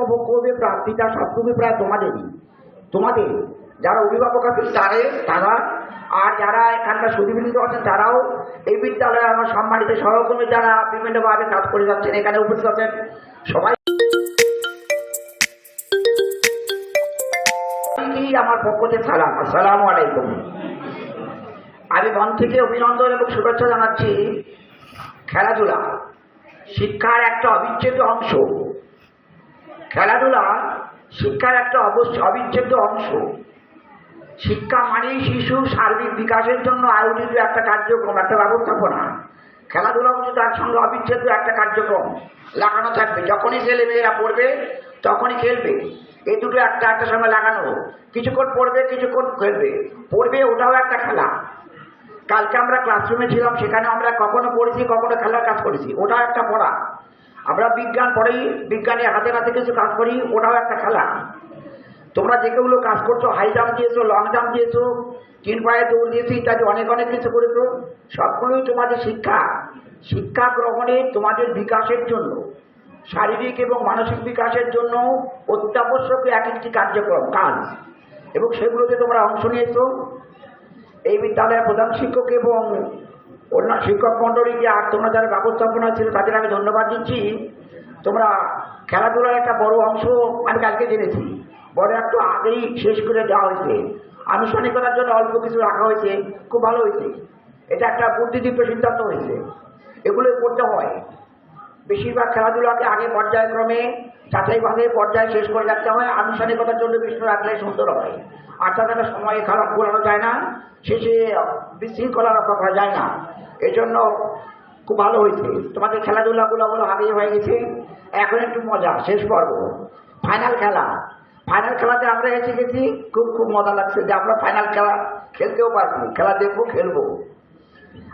করবে প্রাপ্তিটা সবটুকু প্রায় তোমাদেরই। তোমাদের। যারা অভিভাবক আছেন তারে তারা। আর যারা এখানকার সুদীবৃন্দ আছেন তারাও এই বিদ্যালয়ে আমার সম্মানিত সহকর্মী যারা বিভিন্নভাবে কাজ করে যাচ্ছেন, এখানে উপস্থিত আছেন, সবাই আমার পক্ষ থেকে সালাম। আসসালামু আলাইকুম। আমি মন থেকে অভিনন্দন এবং শুভেচ্ছা জানাচ্ছি খেলাধুলা শিক্ষার একটা অবিচ্ছেদ্য অংশ। খেলাধুলা শিক্ষার একটা অবশ্য অবিচ্ছেদ্য অংশ। শিক্ষা মানেই শিশু সার্বিক বিকাশের জন্য আয়োজিত একটা কার্যক্রম, একটা ব্যবস্থাপনা। খেলাধুলা হচ্ছে তার সঙ্গে অবিচ্ছেদ্য একটা কার্যক্রম। লাগানো থাকবে। যখনই ছেলে মেয়েরা পড়বে, তখনই খেলবে। এই দুটো একটা একটা সঙ্গে লাগানো কিছুক্ষণ পড়বে, কিছুক্ষণ খেলবে। পড়বে, ওটাও একটা খেলা। কালকে আমরা ক্লাসরুমে ছিলাম, সেখানে আমরা কখনো পড়েছি, কখনো খেলার কাজ করেছি। ওটাও একটা পড়া। আমরা বিজ্ঞান পড়েই, বিজ্ঞানে হাতে হাতে কিছু কাজ করি, ওটাও একটা খেলা। তোমরা যেগুলো কাজ করছ হাই জাম্প দিয়েছ লং জাম্প দিয়েছ, তিন পায়ে দৌড় দিয়েছ, ইত্যাদি অনেক অনেক কিছু করেছ, সবগুলোই তোমাদের শিক্ষা। শিক্ষা গ্রহণে তোমাদের বিকাশের জন্য, শারীরিক এবং মানসিক বিকাশের জন্য অত্যাবশ্যক এক একটি কার্যক্রম, কাজ। এবং সেগুলোতে তোমরা অংশ নিয়েছো। এই বিদ্যালয়ের প্রধান শিক্ষক এবং অন্য শিক্ষক মণ্ডলীকে আর তোমরা যারা ব্যবস্থাপনা ছিল তাদের আমি ধন্যবাদ দিচ্ছি। তোমরা খেলাধুলার একটা বড় অংশ আমি কালকে জেনেছি। বড় একটু আগেই শেষ করে দেওয়া হয়েছে। আনুষ্ঠানিকতার জন্য অল্প কিছু রাখা হয়েছে, খুব ভালো হয়েছে। এটা একটা বুদ্ধিদীপ্ত সিদ্ধান্ত হয়েছে। এগুলো করতে হয়। বেশিরভাগ খেলাধুলাকে আগে পর্যায়ক্রমে যাচাইভাবে পর্যায়ে শেষ করে রাখতে হয় আনুষ্ঠানিকতার জন্য বিষ্ণু রাখলে সুন্দর হয় আর তাছাড়া সময়ে খারাপ করানো যায় না, শেষে বিশৃঙ্খলা রক্ষা করা যায় না। এই জন্য খুব ভালো হয়েছে। তোমাদের খেলাধুলাগুলো হলো হারিয়ে হয়ে গেছে। এখন একটু মজা, শেষ পর্ব। ফাইনাল খেলা। ফাইনাল খেলাতে আমরা এসে গেছি, খুব খুব মজা লাগছে যে আমরা ফাইনাল খেলা খেলতেও পারব। খেলা দেখব, খেলব।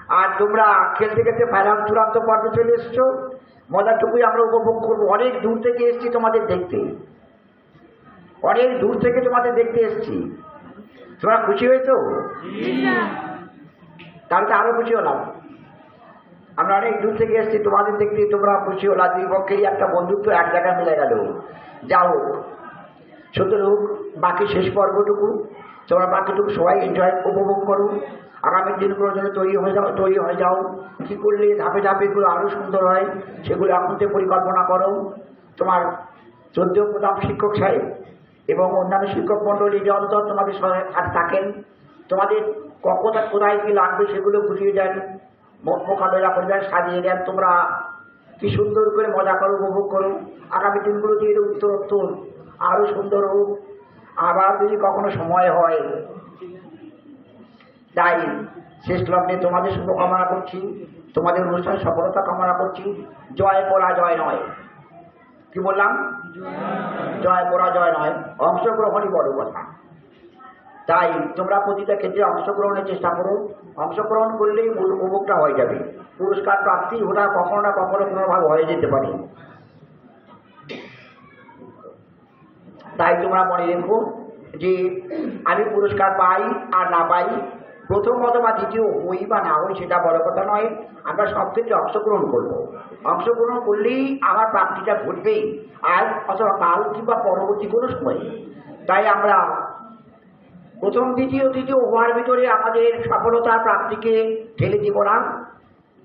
আর তোমরা খেলতে খেলতে ফাইনাল চূড়ান্ত পর্বে চলে এসছো। মজাটুকুই আমরা উপভোগ করব। অনেক দূর থেকে এসেছি তোমাদের দেখতে। অনেক দূর থেকে তোমাদের দেখতে এসেছি। তোমরা খুশি হয়েছো? তাহলে তো আরও খুশি হলাম। আমরা অনেক দূর থেকে এসেছি, তোমাদের দেখতে তোমরা খুশি হলা। দুই পক্ষেরই একটা বন্ধুত্ব এক জায়গায় মিলে গেল। যা হোক সুতরাং বাকি শেষ পর্বটুকু। তোমরা বাকিটুকু সবাই এনজয় উপভোগ করো। আগামী দিনগুলোর জন্য তৈরি হয়ে যাও, তৈরি হয়ে যাও, কী করলে ধাপে ধাপে এগুলো আরও সুন্দর হয়, সেগুলো এখন থেকে পরিকল্পনা করো। তোমার চোদ্দ প্রধান শিক্ষক সাহেব এবং অন্যান্য শিক্ষক মণ্ডলী যে অন্তর তোমাদের হাত থাকেন, তোমাদের কখন কোথায় কী লাগবে সেগুলো বুঝিয়ে দেন মোকাবেলা করে দেন, সাজিয়ে দেন। তোমরা কি সুন্দর করে মজা করো, উপভোগ করো। আগামী দিনগুলোতে এর উত্তর উত্তর আরও সুন্দর হোক। আবার যদি কখনো সময় হয় তাই শেষ লগ্নে তোমাদের শুভ কামনা করছি। তোমাদের অনুষ্ঠানে সফলতা কামনা করছি। জয় পরাজয় নয়। কি বললাম? জয় পরাজয় নয়। অংশগ্রহণই বড় কথা। তাই তোমরা প্রতিটা ক্ষেত্রে অংশগ্রহণের চেষ্টা করো। অংশগ্রহণ করলেই মূল উপভোগটা হয়ে যাবে। পুরস্কার প্রাপ্তি ওটা কখনো না কখনো কোনোভাবে হয়ে যেতে পারে। তাই তোমরা মনে রেখো যে আমি পুরস্কার পাই আর না পাই প্রথম অথবা দ্বিতীয় হই বা না হই সেটা বড় কথা নয়। আমরা সব ক্ষেত্রে অংশগ্রহণ করব। অংশগ্রহণ করলেই আমার প্রাপ্তিটা ঘটবেই। আজ অথবা কাল কিংবা পরবর্তী কোনো সময় তাই আমরা প্রথম, দ্বিতীয়, তৃতীয় হওয়ার ভিতরে আমাদের সফলতার প্রাপ্তিকে ঠেলে দিব না।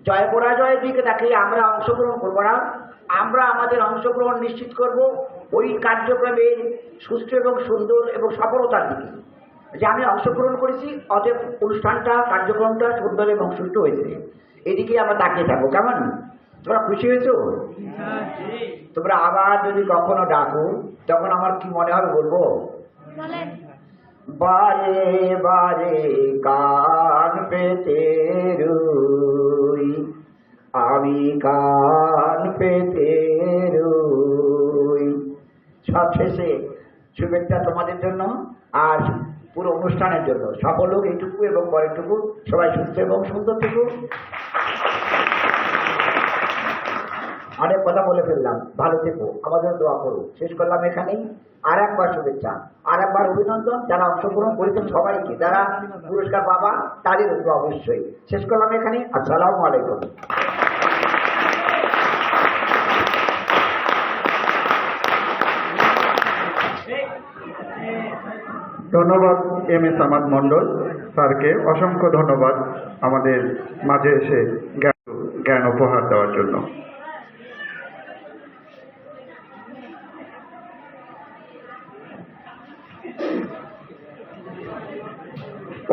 জয় পরাজয়ের দিকে তাকিয়ে আমরা অংশগ্রহণ করব না। আমরা আমাদের অংশগ্রহণ নিশ্চিত করব ওই কার্যক্রমের সুস্থ এবং সুন্দর এবং সফলতার দিকে। যে আমি অংশগ্রহণ করেছি অতএব অনুষ্ঠানটা কার্যক্রমটা সুন্দর এবং সুষ্ঠু হয়েছে। এদিকে আমরা তাকিয়ে থাকব কেমন? তোমরা খুশি হয়েছো? তোমরা আবার যদি কখনো ডাকো তখন আমার কি মনে হবে বলব? বারে বারে কান পেতে রুই আমি কান পেতে রুই। সব শেষে শুভেচ্ছা তোমাদের জন্য আর অনুষ্ঠানের জন্য। সফল হোক এইটুকু এবং পরেরটুকু। সবাই সুস্থ এবং সুন্দর থাকুক অনেক কথা বলে ফেললাম। ভালো থেকো। আমাদের দোয়া করো। শেষ করলাম এখানেই। আর একবার শুভেচ্ছা। আর একবার অভিনন্দন। যারা অংশগ্রহণ করেছেন সবাইকে। যারা পুরস্কার পাবা, তাদের অবশ্যই। শেষ করলাম এখানে আসসালামু আলাইকুম। ধন্যবাদ এম এস আমাদ মণ্ডল স্যারকে। অসংখ্য ধন্যবাদ আমাদের মাঝে এসে জ্ঞান উপহার দেওয়ার জন্য।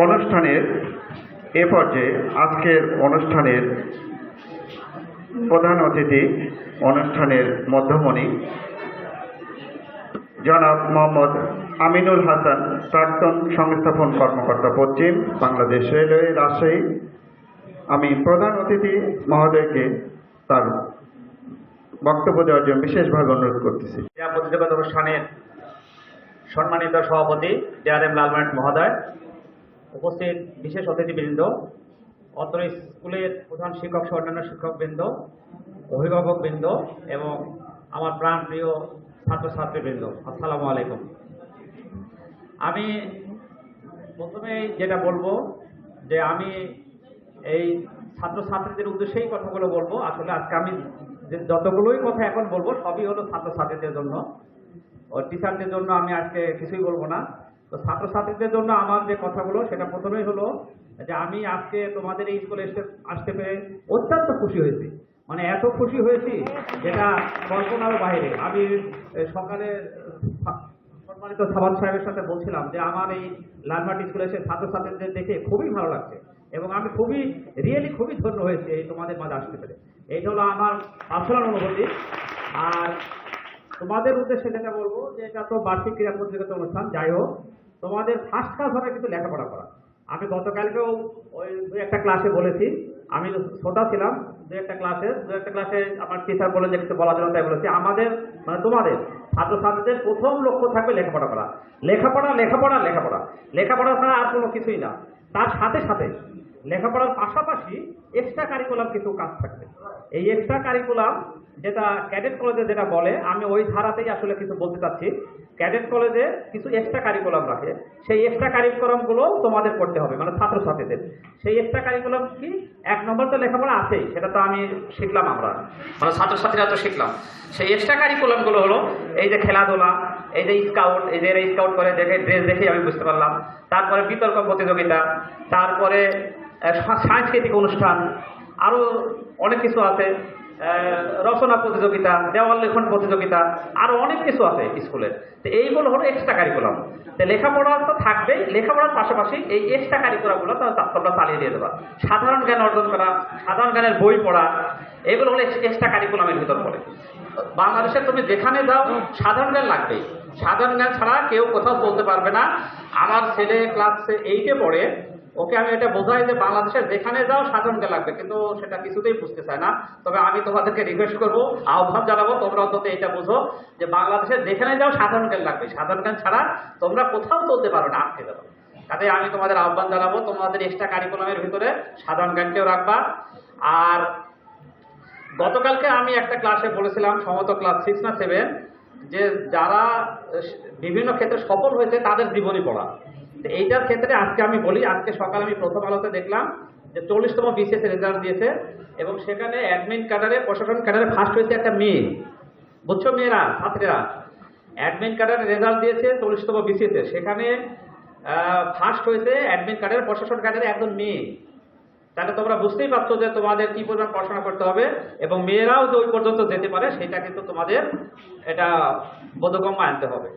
অনুষ্ঠানের এ পর্যায়ে আজকের অনুষ্ঠানের প্রধান অতিথি অনুষ্ঠানের মধ্যমণি জনাব মোহাম্মদ আমিনুল হাসান, প্রাক্তন সংস্থাপন কর্মকর্তা পশ্চিম বাংলাদেশ রেলওয়ে রাজশাহী। আমি প্রধান অতিথি মহোদয়কে তার বক্তব্য দেওয়ার জন্য বিশেষভাবে অনুরোধ করতেছি। অনুষ্ঠানের সম্মানিত সভাপতি জেআরএম লালমাট মহোদয়, উপস্থিত বিশেষ অতিথিবৃন্দ অত্র স্কুলের প্রধান শিক্ষক সহ অন্যান্য শিক্ষকবৃন্দ, অভিভাবকবৃন্দ এবং আমার প্রাণপ্রিয় ছাত্রছাত্রীবৃন্দ, আসসালামু আলাইকুম। আমি প্রথমেই যেটা বলব, যে আমি এই ছাত্রছাত্রীদের উদ্দেশ্যেই কথাগুলো বলব। আসলে আজকে আমি যতগুলোই কথা এখন বলব, সবই হলো ছাত্রছাত্রীদের জন্য। ও টিচারদের জন্য আমি আজকে কিছুই বলব না। তো ছাত্রছাত্রীদের জন্য আমার যে কথাগুলো, সেটা প্রথমেই হলো যে আমি আজকে তোমাদের এই স্কুলে এসে আসতে পেরে অত্যন্ত খুশি হয়েছি। মানে এত খুশি হয়েছি যেটা কল্পনারও বাইরে। আমি সকালে সম্মানিত সাবান সাহেবের সাথে বলছিলাম যে আমার এই লালমাটি স্কুলে এসে ছাত্রছাত্রীদের দেখে খুবই ভালো লাগছে এবং আমি খুবই, রিয়েলি খুবই ধন্য হয়েছি এই তোমাদের মাঝে আসতে পেরে। এইটা হলো আমার পার্সোনাল অনুভূতি। আর তোমাদের উদ্দেশ্যে যেটা বলব যে এটা তো বার্ষিক ক্রীড়া প্রতিযোগিতা অনুষ্ঠান, যাই হোক, তোমাদের ফার্স্ট ক্লাস হবে কিন্তু লেখাপড়া করা। আমি গতকালকেও ওই একটা ক্লাসে বলেছি, আমি ছোটা ছিলাম দু একটা ক্লাসে দু একটা ক্লাসে আমার টিচার বলে যে কিছু বলার জন্য তাই বলেছি। আমাদের মানে তোমাদের, ছাত্রছাত্রীদের প্রথম লক্ষ্য থাকবে লেখাপড়া করা। লেখাপড়া লেখাপড়া লেখাপড়া। লেখাপড়া ছাড়া আর কোনো কিছুই না। তার সাথে সাথে লেখাপড়ার পাশাপাশি এক্সট্রা কারিকুলাম কিছু কাজ থাকবে। এই এক্সট্রা কারিকুলাম যেটা ক্যাডেট কলেজে যেটা বলে, আমি ওই ধারাতেই আসলে কিছু বলতে চাচ্ছি। ক্যাডেট কলেজে কিছু এক্সট্রা কারিকুলাম রাখে। সেই এক্সট্রা কারিকুলামগুলো তোমাদের করতে হবে মানে ছাত্রছাত্রীদের। সেই এক্সট্রা কারিকুলাম কি? এক নম্বর তো লেখাপড়া আছেই, সেটা তো আমি শিখলাম আমরা। মানে ছাত্রছাত্রীরা তো শিখলাম। সেই এক্সট্রা কারিকুলামগুলো হলো, এই যে খেলাধুলা, এই যে স্কাউট এই যে এরা স্কাউট করে, দেখে ড্রেস দেখেই আমি বুঝতে পারলাম। তারপরে বিতর্ক প্রতিযোগিতা, তারপরে সাংস্কৃতিক অনুষ্ঠান আরও অনেক কিছু আছে রচনা প্রতিযোগিতা, দেওয়াল লেখন প্রতিযোগিতা আরও অনেক কিছু আছে স্কুলে। তো এইগুলো হলো এক্সট্রা কারিকুলাম তো লেখাপড়া তো থাকবেই, লেখাপড়ার পাশাপাশি এই এক্সট্রা কারিকুলামগুলো তোমরা চালিয়ে দিয়ে দেবা। সাধারণ জ্ঞান অর্জন করা, সাধারণ জ্ঞানের বই পড়া, এগুলো হলো এক্সট্রা কারিকুলামের ভিতর পড়ে। বাংলাদেশে তুমি যেখানে যাও, সাধারণ জ্ঞান লাগবেই। সাধারণ জ্ঞান ছাড়া কেউ কোথাও চলতে পারবে না। আমার ছেলে ক্লাস এইটে পড়ে ওকে আমি এটা বোঝাই যে বাংলাদেশের যেখানে যাও সাধারণ জ্ঞান লাগবে, কিন্তু সেটা কিছুতেই বুঝতে চায় না। তবে আমি তোমাদেরকে রিকোয়েস্ট করব, আহ্বান জানাব, তোমরা অন্তত এটা বুঝো যে বাংলাদেশের যেখানে যাও সাধারণ জ্ঞান লাগবে। সাধারণ জ্ঞান ছাড়া তোমরা কোথাও চলতে পারো না, আটকে যাব। কাজে আমি তোমাদের আহ্বান জানাব, তোমাদের এক্সট্রা কারিকুলামের ভিতরে সাধারণ জ্ঞানকেও রাখবা। আর গতকালকে আমি একটা ক্লাসে বলেছিলাম, সমত ক্লাস সিক্স না সেভেন যে যারা বিভিন্ন ক্ষেত্রে সফল হয়েছে তাদের জীবনী পড়া। এইটার ক্ষেত্রে আজকে আমি বলি, আজকে সকালে আমি প্রথম আলোতে দেখলাম যে চল্লিশতম বিসিএস রেজাল্ট দিয়েছে এবং সেখানে অ্যাডমিন ক্যাডারে প্রশাসন ক্যাডারে ফার্স্ট হয়েছে একটা মেয়ে। বুঝছ মেয়েরা, ছাত্রীরা? অ্যাডমিন কার্ডের রেজাল্ট দিয়েছে চল্লিশতম বিসিএসে সেখানে ফার্স্ট হয়েছে অ্যাডমিন কার্ডের প্রশাসন কার্ডের একজন মেয়ে। তাহলে তোমরা বুঝতেই পারছ যে তোমাদের কি পরিমাণ পড়াশোনা করতে হবে এবং মেয়েরাও যে ওই পর্যন্ত যেতে পারে, সেটা কিন্তু তোমাদের এটা বোধগম্য আনতে হবে।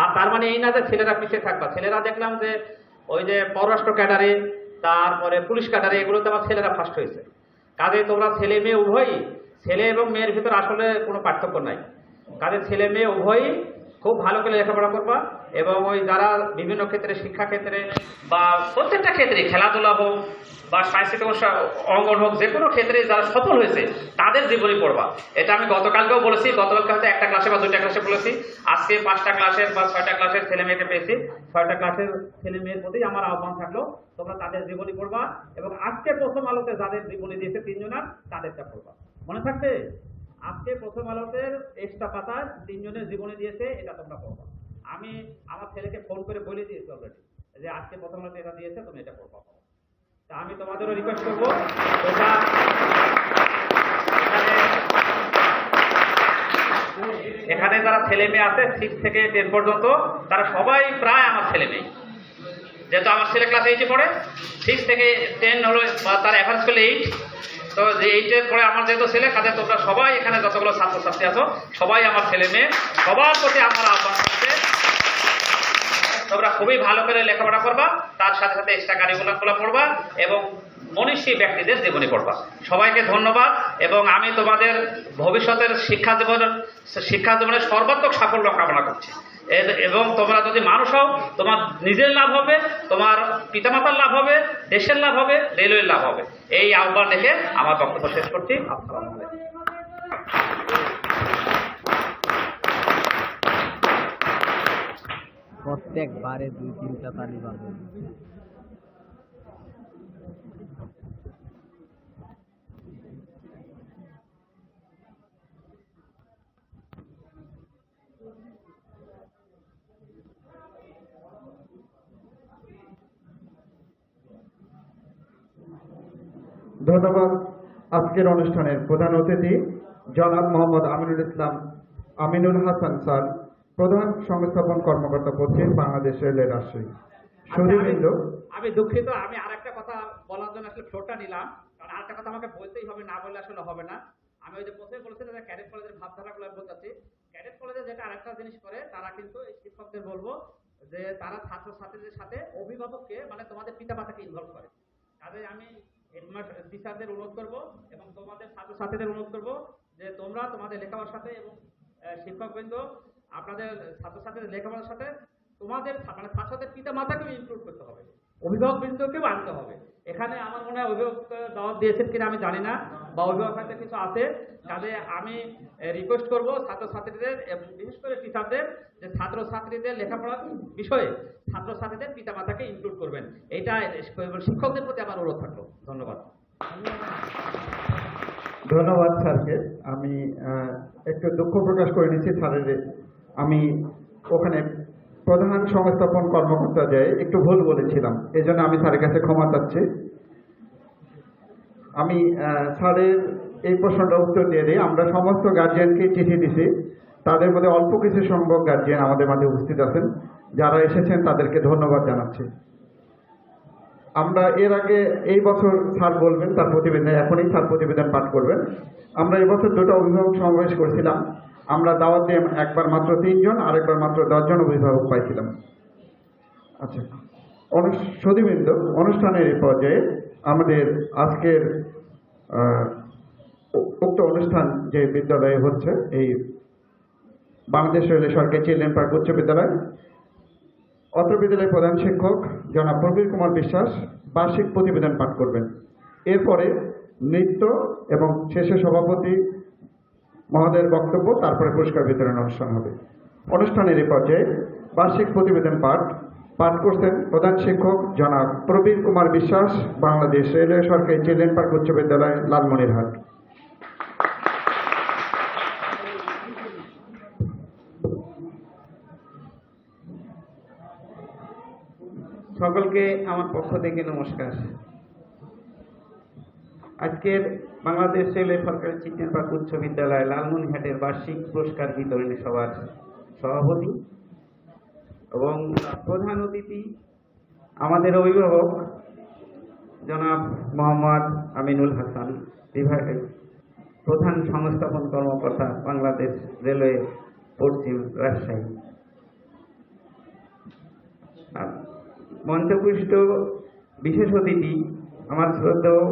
আর তার মানে এই না যে ছেলেরা পিছিয়ে থাকবা। ছেলেরা দেখলাম যে ওই যে পররাষ্ট্র ক্যাডারে, তারপরে পুলিশ ক্যাডারে, এগুলোতে আমার ছেলেরা ফার্স্ট হয়েছে। কাজে তোমরা ছেলে মেয়ে উভয়ই, ছেলে এবং মেয়ের ভিতরে আসলে কোনো পার্থক্য নাই। কাজে ছেলে মেয়ে উভয়ই খুব ভালো করে লেখাপড়া করবা এবং ওই যারা বিভিন্ন ক্ষেত্রে, শিক্ষা ক্ষেত্রে বা প্রত্যেকটা ক্ষেত্রে খেলাধুলা হোক বা সাংস্কৃতিক অঙ্গন হোক, যে কোনো ক্ষেত্রে যারা সফল হয়েছে, তাদের জীবনী পড়বা। এটা আমি গতকালকেও বলেছি, গতকালকে হয়তো একটা ক্লাসে বা দুইটা ক্লাসে বলেছি। আজকে পাঁচটা ক্লাসের বা ছয়টা ক্লাসের ছেলে মেয়েকে পেয়েছি। ছয়টা ক্লাসের ছেলে মেয়ের প্রতি আমার আহ্বান থাকল, তোমরা তাদের জীবনী পড়বা এবং আজকে প্রথম আলোতে যাদের জীবনী দিয়েছে তিনজনার, তাদেরটা পড়বা। মনে থাকবে? আজকে প্রথম আলোতের এক্সট্রা পাতা তিনজনের জীবনী দিয়েছে, এটা তোমরা পড়বা আমি আমার ছেলেকে ফোন করে বলে দিয়েছি অলরেডি যে আজকে প্রথম আলোতে এটা দিয়েছে, তুমি এটা পড়বা তা আমি তোমাদেরও রিকোয়েস্ট করব এখানে যারা ছেলে মেয়ে আছে সিক্স থেকে টেন পর্যন্ত, তারা সবাই প্রায় আমার ছেলে মেয়ে। যেহেতু আমার ছেলে ক্লাস এইটে পড়ে সিক্স থেকে টেন হলো তার অ্যাভারেজ পেলে এইট তো যে এইটের পরে আমার যেহেতু ছেলে কাজে তোমরা সবাই এখানে যতগুলো ছাত্রছাত্রী আছো, সবাই আমার ছেলে মেয়ে, সবার প্রতি আমার আহ্বান থাকবে। তোমরা খুবই ভালো করে লেখাপড়া করবা, তার সাথে সাথে এক্সট্রা কারিকুলামগুলো পড়বা এবং মনীষী ব্যক্তিদের জীবনী পড়বা। সবাইকে ধন্যবাদ এবং আমি তোমাদের ভবিষ্যতের শিক্ষা জীবনের শিক্ষা জীবনের সর্বাত্মক সাফল্য কামনা করছি। এবং তোমরা যদি মানুষ হও, তোমার নিজের লাভ হবে, তোমার পিতামাতার লাভ হবে, দেশের লাভ হবে, রেলওয়ের লাভ হবে। এই আহ্বান রেখে আমার বক্তব্য শেষ করছি। আসসালামু প্রত্যেকবারে দুই তিনটা তালি বাজে ধন্যবাদ আজকের অনুষ্ঠানের প্রধান অতিথি জনাব মোহাম্মদ আমিনুল ইসলাম আমিনুল হাসান স্যার প্রধান সংস্থাপন কর্মকর্তা পশ্চিম বাংলাদেশ রেলের রাজশাহী। সুধীবৃন্দ আমি দুঃখিত আমি আরেকটা কথা বলার জন্য আসলে ফ্লোরটা নিলাম কারণ আরেকটা কথা আমাকে বলতেই হবে না বললে আসলে হবে না। আমি ওই যে প্রথমে বলেছিলাম যে ক্যাডেট কলেজের ভাবধারাগুলো আমি বলতেছি ক্যাডেট কলেজে যেটা আরেকটা জিনিস করে তারা কিন্তু এই শিক্ষকদের বলব যে তারা ছাত্রছাত্রীদের সাথে অভিভাবককে মানে তোমাদের পিতামাতাকে ইনভলভ করে। কাজে আমি টিচারদের অনুরোধ করব এবং তোমাদের ছাত্রছাত্রীদের অনুরোধ করব যে তোমরা তোমাদের লেখাপড়ার সাথে এবং শিক্ষকবৃন্দ, আপনাদের ছাত্রছাত্রীদের লেখাপড়ার সাথে তোমাদের মানে ছাত্রদের পিতা মাতাকেও ইনক্লুড করতে হবে। অভিভাবক বৃন্দকেও আনতে হবে। এখানে আমার মনে হয় অভিভাবক দাওয়াত দিয়েছেন কিনা আমি জানি না। বা অভিভাবক হয়তো কিছু আছে কাজে আমি রিকোয়েস্ট করব ছাত্রছাত্রীদের এবং বিশেষ করে টিচারদের যে ছাত্রছাত্রীদের লেখাপড়ার বিষয়ে ছাত্রছাত্রীদের পিতা মাতাকে ইনক্লুড করবেন এটা শিক্ষকদের প্রতি আমার অনুরোধ থাকল। ধন্যবাদ। ধন্যবাদ স্যারকে। আমি একটু দুঃখ প্রকাশ করে নিচ্ছি স্যারের আমি ওখানে প্রধান সংস্থাপন কর্মকর্তা যায় একটু ভুল বলেছিলাম এই জন্য আমি স্যারের কাছে ক্ষমা চাচ্ছি। আমি স্যারের এই প্রশ্নটা উত্তর দিয়ে দিই। আমরা সমস্ত গার্জিয়ানকে চিঠি দিছি। তাদের মধ্যে অল্প কিছু সংখ্যক গার্জিয়ান আমাদের মাঝে উপস্থিত আছেন। যারা এসেছেন, তাদেরকে ধন্যবাদ জানাচ্ছি। আমরা এর আগে এই বছর স্যার বলবেন, তার প্রতিবেদন এখনই স্যার প্রতিবেদন পাঠ করবেন। আমরা এবছর দুটো অভিভাবক সমাবেশ করেছিলাম। আমরা দাওয়াত দিয়ে একবার মাত্র তিনজন আর একবার মাত্র দশজন অভিভাবক পাইছিলাম। আচ্ছা অনু- সুধীবৃন্দ অনুষ্ঠানের এই পর্যায়ে আমাদের আজকের উক্ত অনুষ্ঠান যে বিদ্যালয়ে হচ্ছে, এই বাংলাদেশ রেলের সরকারি চিলড্রেন পার্ক উচ্চ বিদ্যালয়। অত্র বিদ্যালয়ের প্রধান শিক্ষক জনাব প্রবীর কুমার বিশ্বাস বার্ষিক প্রতিবেদন পাঠ করবেন। এরপরে নৃত্য এবং শেষে সভাপতি মহোদয়ের বক্তব্য, তারপরে পুরস্কার বিতরণ অনুষ্ঠান হবে। অনুষ্ঠানের এই পর্যায়ে বার্ষিক প্রতিবেদন পাঠ পাঠ করছেন প্রধান শিক্ষক জনাব প্রবীর কুমার বিশ্বাস, বাংলাদেশ রেলওয়ে সরকারি চিলড্রেন পার্ক উচ্চ বিদ্যালয়, লালমনিরহাট। সকলকে আমার পক্ষ থেকে নমস্কার। আজকের বাংলাদেশ রেলওয়ে সরকারি চিকেন পার্ক উচ্চ বিদ্যালয়, লালমনিরহাটের বার্ষিক পুরস্কার বিতরণী সভার সভাপতি এবং প্রধান অতিথি আমাদের অভিভাবক জনাব মোহাম্মদ আমিনুল হাসান বিভাগের প্রধান সংস্থাপন কর্মকর্তা বাংলাদেশ রেলওয়ে পশ্চিম রাজশাহী। মঞ্চপুষ্ট বিশেষ অতিথি আমার শ্রদ্ধেয়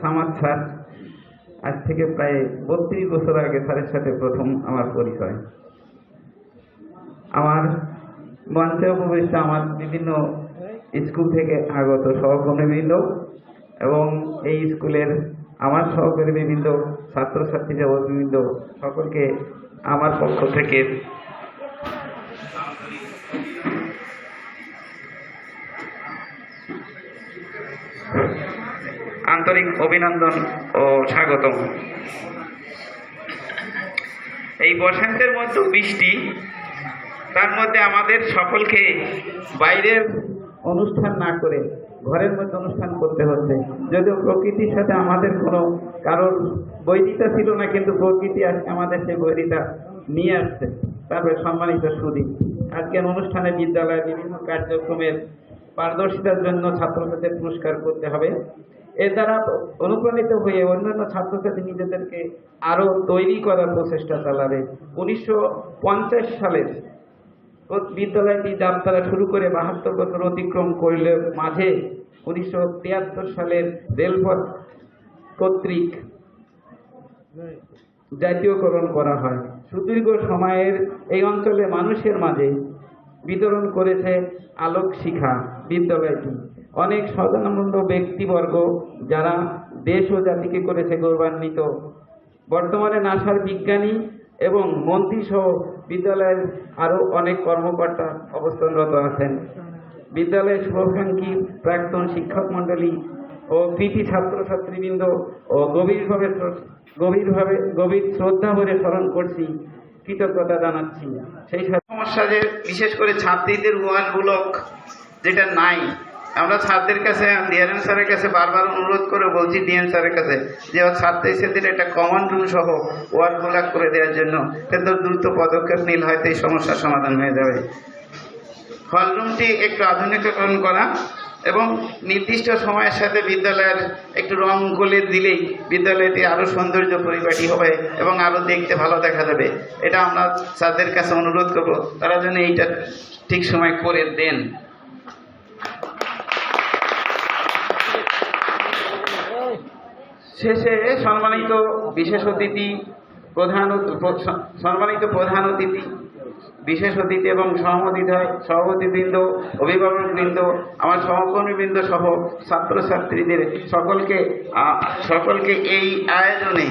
সামাদ স্যার, আজ থেকে প্রায় বত্রিশ বছর আগে স্যারের সাথে প্রথম আমার পরিচয়। আমার মঞ্চে উপবিষ্ট আমার বিভিন্ন স্কুল থেকে আগত সহকর্মীবৃন্দ এবং এই স্কুলের আমার সহকারী বিভিন্ন ছাত্রছাত্রী যাবতীবৃন্দ সকলকে আমার পক্ষ থেকে আন্তরিক অভিনন্দন ও স্বাগতম। এই বসন্তের মধ্যে বৃষ্টি তার মধ্যে আমাদের সকলকে বাইরের অনুষ্ঠান না করে ঘরের মধ্যে অনুষ্ঠান করতে হচ্ছে। যদিও প্রকৃতির সাথে আমাদের কোনো কারোর বৈরিতা ছিল না, কিন্তু প্রকৃতি আজকে আমাদের সেই বৈরিতা নিয়ে আসছে। তারপরে সম্মানিত সুদী আজকের অনুষ্ঠানে বিদ্যালয়ের বিভিন্ন কার্যক্রমের পারদর্শিতার জন্য ছাত্রছাত্রীদের পুরস্কার করতে হবে। এর দ্বারা অনুপ্রাণিত হয়ে অন্যান্য ছাত্রছাত্রী নিজেদেরকে আরও তৈরি করার প্রচেষ্টা চালাবে। উনিশশো পঞ্চাশ সালের বিদ্যালয়টি যাত্রা শুরু করে বাহাত্তর বছর অতিক্রম করলে মাঝে উনিশশো তিয়াত্তর সালের রেলপথ কর্তৃক জাতীয়করণ করা হয়। সুদীর্ঘ সময়ের এই অঞ্চলে মানুষের মাঝে বিতরণ করেছে আলোক শিখা বিদ্যালয়টি। অনেক স্বজনমূল্য ব্যক্তিবর্গ যারা দেশ ও জাতিকে করেছে গৌরবান্বিত। বর্তমানে নাসার বিজ্ঞানী এবং মন্ত্রী সহ বিদ্যালয়ের আরও অনেক কর্মকর্তা অবস্থানরত আছেন। বিদ্যালয়ের শুভাকাঙ্ক্ষী প্রাক্তন শিক্ষক মণ্ডলী ও কৃতি ছাত্রছাত্রীবৃন্দ ও গভীরভাবে গভীরভাবে, গভীর শ্রদ্ধা ভরে স্মরণ করছি, কৃতজ্ঞতা জানাচ্ছি। সেই সমস্যা যে, বিশেষ করে ছাত্রীদের ওয়ান ব্লক যেটা নাই আমরা ছাত্রদের কাছে ডিআরএম স্যারের কাছে বারবার অনুরোধ করে বলছি, ডিএম স্যারের কাছে, যে ওর ছাত্র ছাত্রীদের একটা কমন রুম সহ ওয়ার্ড ব্লক করে দেওয়ার জন্য কিন্তু দ্রুত পদক্ষেপ নিলে হয়তো এই সমস্যার সমাধান হয়ে যাবে। হলরুমটি একটু আধুনিকীকরণ করা এবং নির্দিষ্ট সময়ের সাথে বিদ্যালয়ের একটু রং গলে দিলেই বিদ্যালয়টি আরও সৌন্দর্য পরিপাটি হবে এবং আরও দেখতে ভালো দেখা যাবে। এটা আমরা স্যারদের কাছে অনুরোধ করব, তারা যেন এইটা ঠিক সময় করে দেন। শেষে সম্মানিত বিশেষ অতিথি, প্রধান সম্মানিত প্রধান অতিথি, বিশেষ অতিথি এবং সহমতিথি সভাপতিবৃন্দ, অভিভাবকবৃন্দ, আমার সহকর্মীবৃন্দ সহ ছাত্রছাত্রীদের সকলকে সকলকে এই আয়োজনে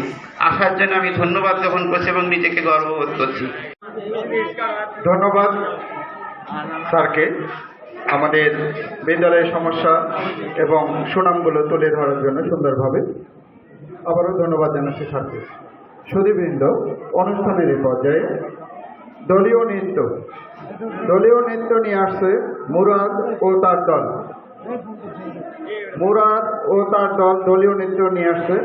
আসার জন্য আমি ধন্যবাদ জ্ঞাপন করছি এবং নিজেকে গর্ববোধ করছি। ধন্যবাদ স্যারকে। আমাদের বিদ্যালয়ের সমস্যা এবং সুনামগুলো তুলে ধরার জন্য সুন্দরভাবে আবারও ধন্যবাদ জানাচ্ছি স্যারকে সুদীবৃন্দ অনুষ্ঠানের এই পর্যায়ে দলীয় নৃত্য দলীয় নৃত্য নিয়ে আসছে মুরাদ ও তার দল। মুরাদ ও তার দল দলীয় নৃত্য নিয়ে আসছে।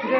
ছোট